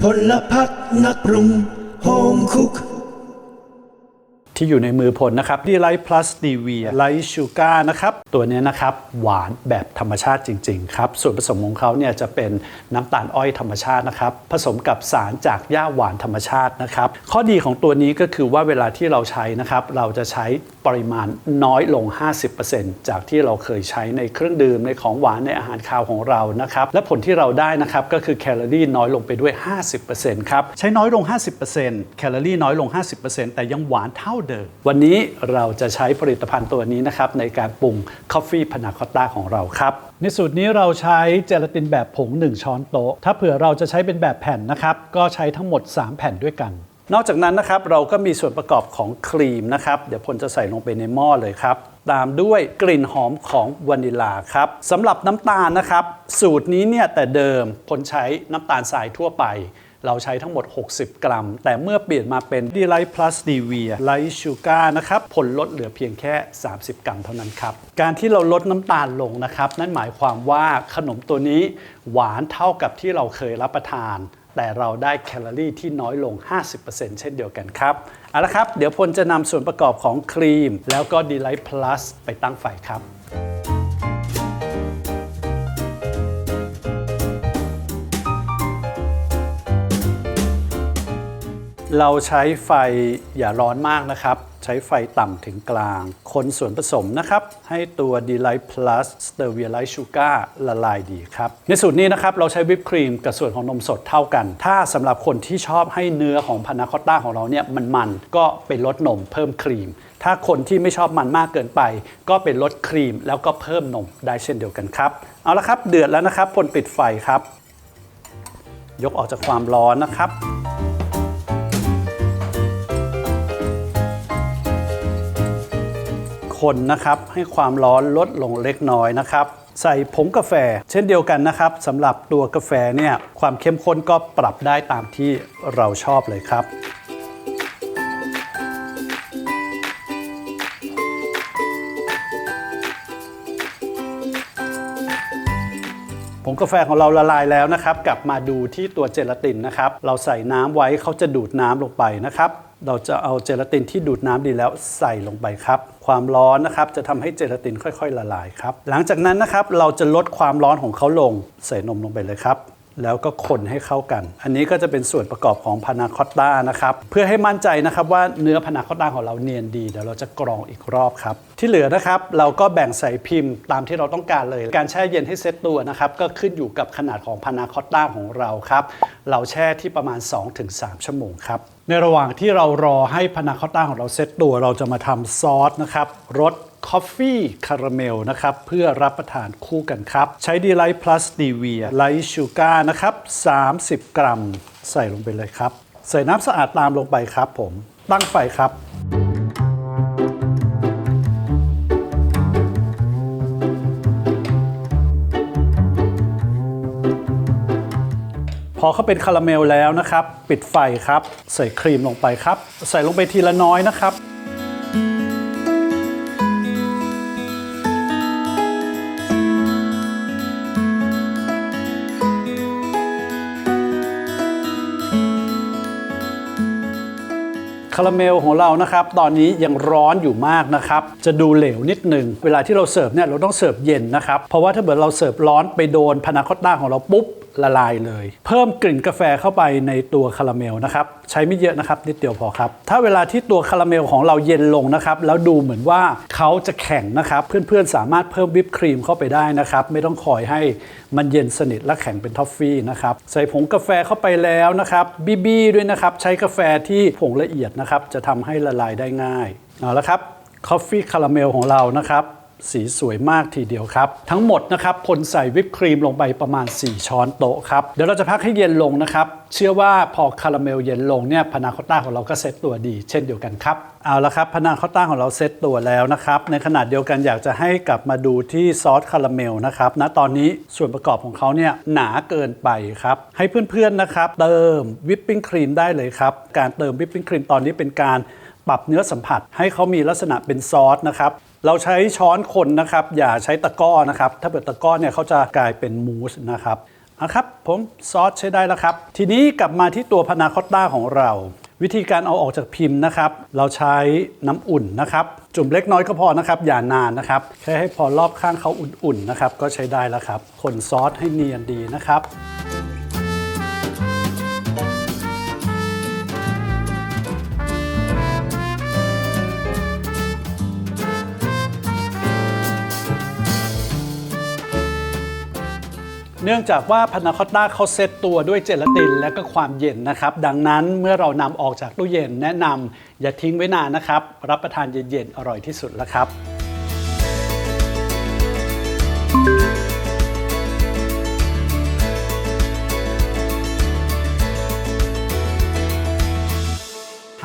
พลพักนักปรุงโฮมคุก ที่อยู่ในมือผลนะครับดีไลท์พลัสดีเวียไลท์ชูการ์นะครับ ตัวนี้นะครับ หวานแบบธรรมชาติจริง ๆ ครับ ส่วนผสมของเขาเนี่ยจะเป็นน้ำตาลอ้อยธรรมชาตินะครับ ผสมกับสารจากหญ้าหวานธรรมชาตินะครับ ข้อดีของตัวนี้ก็คือว่าเวลาที่เราใช้นะครับ เราจะใช้ปริมาณน้อยลง 50%จากที่เราเคยใช้ในเครื่องดื่มในของหวานในอาหารคาวของเรานะครับ และผลที่เราได้นะครับก็คือแคลอรี่น้อยลงไปด้วย 50%ครับ ใช้น้อยลง 50%แคลอรี่น้อยลง 50%แต่ยังหวานเท่าเดิม วันนี้เราจะใช้ผลิตภัณฑ์ตัวนี้นะครับในการปรุงคอฟฟี่พนาคอตต้าของเราครับ ในสูตรนี้เราใช้เจลาตินแบบผง 1 ช้อนโต๊ะ ถ้าเผื่อเราจะใช้เป็นแบบแผ่นนะครับ ก็ใช้ทั้งหมด 3 แผ่นด้วยกัน นอกจากนั้นนะครับเราก็มีส่วนประกอบของครีมนะครับ เดี๋ยวพลจะใส่ลงไปในหม้อเลยครับตามด้วยกลิ่นหอมของวานิลาครับสำหรับน้ำตาลนะครับ สูตรนี้เนี่ยแต่เดิมพลใช้น้ำตาลทรายทั่วไป เราใช้ทั้งหมด 60 กรัม แต่เมื่อเปลี่ยนมาเป็น d e l i g h t Plus d v i a Light Sugar นะครับ ผลลดเหลือเพียงแค่ 30 กรัมเท่านั้นครับ การที่เราลดน้ำตาลลงนะครับ นั่นหมายความว่าขนมตัวนี้หวานเท่ากับที่เราเคยรับประทาน แต่เราได้แคลอรี่ที่น้อยลง 50%เช่นเดียวกันครับเอาละครับ เดี๋ยวพลจะนำส่วนประกอบของครีม แล้วก็ d e l i g h t Plus ไปตั้งไฟครับ เราใช้ไฟอย่าร้อนมากนะครับ ใช้ไฟต่ำถึงกลาง คนส่วนผสมนะครับ ให้ตัว Delight Plus s t e r v i a Light Sugar ละลายดีครับ ในสูตรนี้นะครับ เราใช้วิปครีมกับส่วนของนมสดเท่ากัน ถ้าสำหรับคนที่ชอบให้เนื้อของพานาคอตต้าของเราเนี่ยมันมันก็ไปลดนมเพิ่มครีม ถ้าคนที่ไม่ชอบมันมากเกินไป ก็เป็นลดครีม แล้วก็เพิ่มนมได้เช่นเดียวกันครับเอาละครับเดือดแล้วนะครับพลปิดไฟครับ ยกออกจากความร้อนนะครับ คนนะครับให้ความร้อนลดลงเล็กน้อยนะครับ ใส่ผงกาแฟ เช่นเดียวกันนะครับสำหรับตัวกาแฟเนี่ยความเข้มข้นก็ปรับได้ตามที่เราชอบเลยครับผงกาแฟของเราละลายแล้วนะครับ กลับมาดูที่ตัวเจลาตินนะครับ เราใส่น้ำไว้เขาจะดูดน้ำลงไปนะครับ เราจะเอาเจลาตินที่ดูดน้ำดีแล้วใส่ลงไปครับ ความร้อนนะครับจะทำให้เจลาตินค่อย ๆ ละลายครับ หลังจากนั้นนะครับเราจะลดความร้อนของเขาลงใส่นมลงไปเลยครับ แล้วก็คนให้เข้ากัน อันนี้ก็จะเป็นส่วนประกอบของพานาคอตต้านะครับ เพื่อให้มั่นใจนะครับว่าเนื้อพานาคอตต้าของเราเนียนดี เดี๋ยวเราจะกรองอีกรอบครับ ที่เหลือนะครับเราก็แบ่งใส่พิมพ์ตามที่เราต้องการเลย การแช่เย็นให้เซตตัวนะครับ ก็ขึ้นอยู่กับขนาดของพานาคอตต้าของเราครับ เราแช่ที่ประมาณ 2-3 ชั่วโมงครับ ในระหว่างที่เรารอให้พานาคอตต้าของเราเซตตัว เราจะมาทำซอสนะครับรส คอฟฟี่คาราเมลนะครับ เพื่อรับประทานคู่กันครับ ใช้ดีไลท์พลัสดีเวียไลท์ชูการ์นะครับ 30 กรัม ใส่ลงไปเลยครับ ใส่น้ำสะอาดตามลงไปครับผม ตั้งไฟครับพอเขาเป็นคาราเมลแล้วนะครับ ปิดไฟครับ ใส่ครีมลงไปครับ ใส่ลงไปทีละน้อยนะครับาราเมลของเรานะครับ ตอนนี้ยังร้อนอยู่มากนะครับ จะดูเหลวนิดหนึ่ง เวลาที่เราเสิร์ฟเนี่ยเราต้องเสิร์ฟเย็นนะครับ เพราะว่าถ้าเกิดเราเสิร์ฟร้อนไปโดนพานาคอตต้าของเราปุ๊บ ละลายเลย เพิ่มกลิ่นกาแฟเข้าไปในตัวคาราเมลนะครับใช้ไม่เยอะนะครับนิดเดียวพอครับ ถ้าเวลาที่ตัวคาราเมลของเราเย็นลงนะครับ แล้วดูเหมือนว่าเขาจะแข็งนะครับ เพื่อนๆสามารถเพิ่มวิปครีมเข้าไปได้นะครับ ไม่ต้องคอยให้มันเย็นสนิทและแข็งเป็นทอฟฟี่นะครับ ใส่ผงกาแฟเข้าไปแล้วนะครับบีบีด้วยนะครับ ใช้กาแฟที่ผงละเอียดนะครับ จะทำให้ละลายได้ง่ายเอาละครับคอฟฟี่คาราเมลของเรานะครับ สีสวยมากทีเดียวครับ ทั้งหมดนะครับพลใส่วิปครีมลงไปประมาณ 4 ช้อนโต๊ะครับ เดี๋ยวเราจะพักให้เย็นลงนะครับ เชื่อว่าพอคาราเมลเย็นลงเนี่ยพานาคอตต้าของเราก็เซ็ตตัวดี เช่นเดียวกันครับ เอาละครับพานาคอตต้าของเราเซ็ตตัวแล้วนะครับ ในขนาดเดียวกันอยากจะให้กลับมาดูที่ซอสคาราเมลนะครับณตอนนี้ส่วนประกอบของเขาเนี่ยหนาเกินไปครับให้เพื่อนๆนะครับเติมวิปปิ้งครีมได้เลยครับการเติมวิปปิ้งครีมตอนนี้เป็นการปรับเนื้อสัมผัสให้เขามีลักษณะเป็นซอสนะครับ เราใช้ช้อนคนนะครับ อย่าใช้ตะก้อนะครับ ถ้าเกิดตะก้อเนี่ยเขาจะกลายเป็นมูสนะครับนะครับผมซอสใช้ได้แล้วครับ ทีนี้กลับมาที่ตัวพานาคอตต้าของเรา วิธีการเอาออกจากพิมพ์นะครับ เราใช้น้ำอุ่นนะครับ จุ่มเล็กน้อยก็พอนะครับ อย่านานนะครับแค่ให้พอรอบข้างเขาอุ่นๆนะครับ ก็ใช้ได้แล้วครับคนซอสให้เนียนดีนะครับ เนื่องจากว่าพานาคอตต้าเขาเซตตัวด้วยเจลาตินและก็ความเย็นนะครับ ดังนั้นเมื่อเรานำออกจากตู้เย็นแนะนำอย่าทิ้งไว้นานนะครับ รับประทานเย็นๆอร่อยที่สุดแล้วครับ